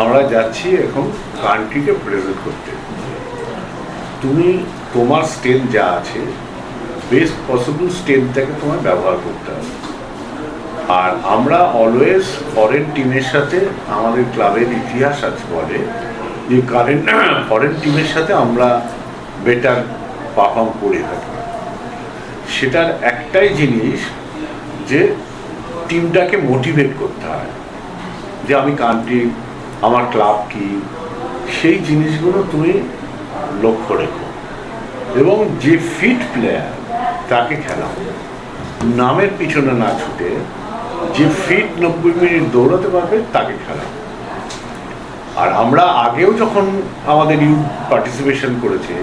আমরা যাচ্ছি এখন কান্ট্রিকে প্রেজেন্ট করতে। তুমি তোমার স্ট্রেংথ যা আছে বেস্ট পসিবল স্ট্রেংথটাকে তোমার ব্যবহার করতে হবে। আর আমরা অলওয়েজ ফরেন টিমের সাথে, আমাদের ক্লাবের ইতিহাস আছে বলে, যে কারেন্ট ফরেন টিমের সাথে আমরা বেটার পারফর্ম করে থাকি। সেটার একটাই জিনিস যে টিমটাকে মোটিভেট করতে হয়। যে আমি কান্ট্রি আমার ক্লাব কি? সেই জিনিসগুলো তুমি লক্ষ্য রেখো। এবং যে ফিট প্লেয়ার তাকে খেলাও। নামের পিছনে না ছুটে যে ফিট নব্বই মিনিট দৌড়াতে পারবে, তাকে খেলাও। আর আমরা আগেও যখন আমাদের ইউথ পার্টিসিপেশন করেছে,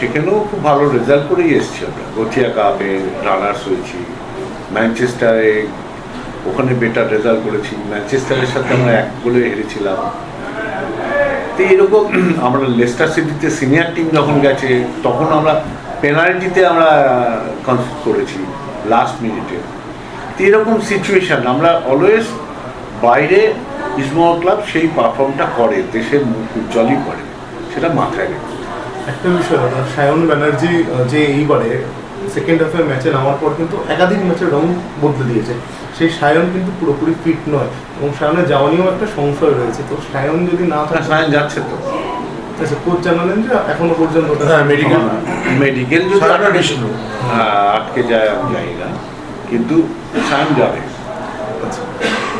সেখানেও খুব ভালো রেজাল্ট করেই এসেছি আমরা। গথিয়া কাপে রানার্স হয়েছি ম্যানচেস্টারে ওখানে বেটার রেজাল্ট করেছি। ম্যানচেস্টারের সাথে আমরা এক গোলে হেরেছিলাম। তো এরকম আমরা লেস্টার সিটিতে সিনিয়র টিম যখন গেছে, তখন আমরা পেনাল্টিতে আমরা কনসিড করেছি লাস্ট মিনিটে তো এরকম সিচুয়েশন আমরা অলওয়েজ বাইরে ইসমল ক্লাব সেই পারফর্মটা করে দেশের মুখ উজ্জ্বলই করে। সেটা মাথায় রেখে। একটা বিষয়, সায়ন ব্যানার্জি যে এইবারে সেকেন্ড হাফের ম্যাচে নামার পর কিন্তু একাধিক ম্যাচের রং বদলে দিয়েছে। সেই সায়ন কিন্তু পুরোপুরি ফিট নয় এবং সায়নের যাওয়া নিয়েও একটা সংশয় রয়েছে। তো সায়ন যদি না থাকে সায়ন যাচ্ছে তো। আচ্ছা কোচ জানালেন যে এখনও পর্যন্ত হ্যাঁ, medical- মেডিকেল যদি আটকে- হ্যাঁ, আটকে যায় আমি জানি না। কিন্তু সায়ন যাবে। আচ্ছা।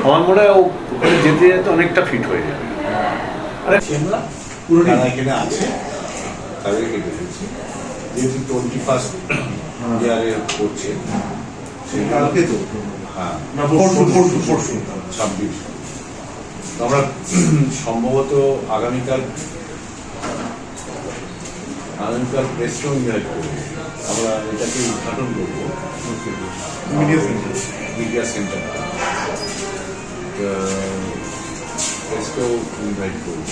আমার মনে হয় ও ওখানে যেতে যেতে অনেকটা ফিট হয়ে যাবে। আমরা পুরো এখানে আছে। তাদেরকে দেখেছি। যেহেতু টোয়েন্টি ফার্স্ট ইয়ারে করছে। কালকে তো? হ্যাঁ। ছাব্বিশ। আমরা সম্ভবত আগামীকাল আগামীকাল প্রেস ইনভাইট করব আমরা এটাকে উদ্ঘাটন করব। মিডিয়া সেন্টার মিডিয়া সেন্টারটা প্রেসকেও ইনভাইট করব।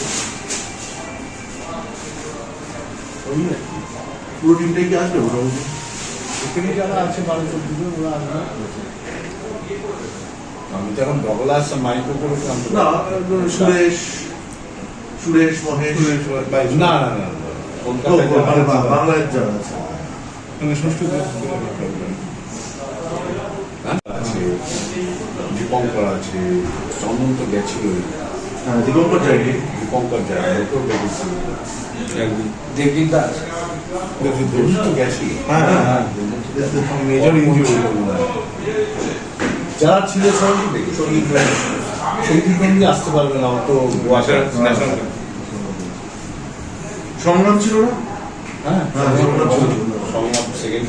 পুরো টিমটাই কি আসবে মোটামুটি? এখানে যারা আছে ওরা আসবে। আমি তো এখন ডগলাস মাইক্রো করে না সুরেশ সুরেশ মহেশ। না না না না। ও, কলকাতায় ও, যারা বা- আছে, বাংলায় যারা আছে হ্যাঁ, আছে দীপঙ্কর আছে চন্দন তো গেছিল হ্যাঁ দীপঙ্কর যায়নি। দীপঙ্কর যায় ওকেও দেখেছি। দেবজিৎ দাস হ্যাঁ, মেজর ইঞ্জুরি যারা ছিল সংগীত। সংগীত বন্ধু আসতে পারবে না তো গোয়াতে সংগ্রাম ছিল না? হ্যাঁ হ্যাঁ, সংগ্রাম ছিল। সংগ্রাম সেকেন্ড